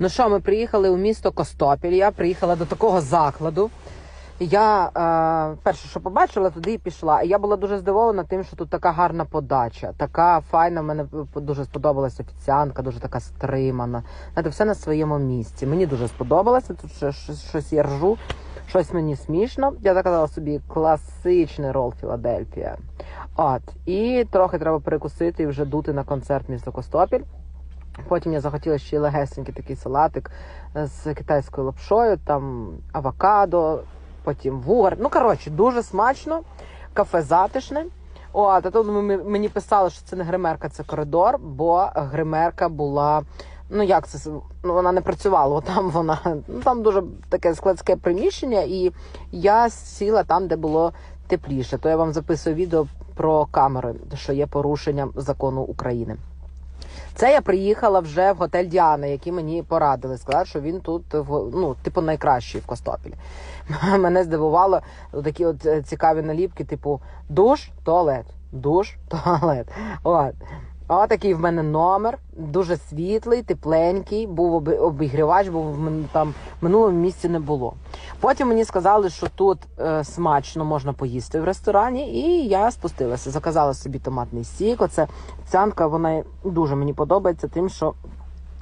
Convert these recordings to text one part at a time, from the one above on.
Ну що, ми приїхали у місто Костопіль. Я приїхала до такого закладу. Я е, перше, що побачила, туди і пішла. І я була дуже здивована тим, що тут така гарна подача, така файна. Мене дуже сподобалась офіціантка, дуже така стримана. Знаєте, все на своєму місці. Мені дуже сподобалося. Тут щось я ржу, щось мені смішно. Я заказала собі класичний рол Філадельфія. От і трохи треба перекусити і вже дути на концерт місто Костопіль. Потім я захотіла ще й легесенький такий салатик з китайською лапшою, там авокадо, потім вугар. Ну, коротше, дуже смачно, кафе затишне. О, а тут мені писали, що це не гримерка, це коридор, бо гримерка була. Ну як це ну вона не працювала, там вона ну там дуже таке складське приміщення, і я сіла там, де було тепліше. То я вам записую відео про камери, що є порушенням закону України. Це я приїхала вже в готель Діана, який мені порадили. Сказали, що він тут в- ну, типу найкращий в Костопілі. Мене здивувало такі от е, цікаві наліпки, типу душ, туалет, душ, туалет. От. Отакий в мене номер, дуже світлий, тепленький, був обігрівач, бо в там минулому місці не було. Потім мені сказали, що тут е, смачно можна поїсти в ресторані, і я спустилася. Заказала собі томатний сік. Оце цянка, вона дуже мені подобається, тим, що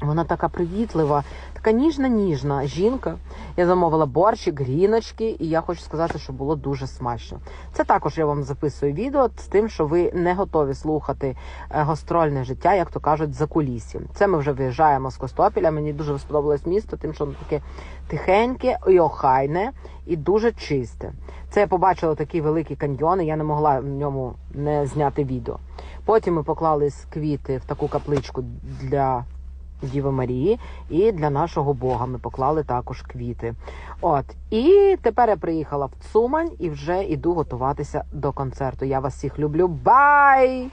вона така привітлива, така ніжна, ніжна жінка. Я замовила борщик, гріночки, і я хочу сказати, що було дуже смачно. Це також я вам записую відео з тим, що ви не готові слухати е, гастрольне життя, як то кажуть, за кулісі. Це ми вже виїжджаємо з Костопіля. Мені дуже сподобалось місто, тим, що воно таке тихеньке і охайне, і дуже чисте. Це я побачила такий великий каньйон, і я не могла в ньому не зняти відео. Потім ми поклали квіти в таку капличку для Діви Марії, і для нашого Бога ми поклали також квіти. От і тепер я приїхала в Цумань і вже іду готуватися до концерту. Я вас всіх люблю. Бай!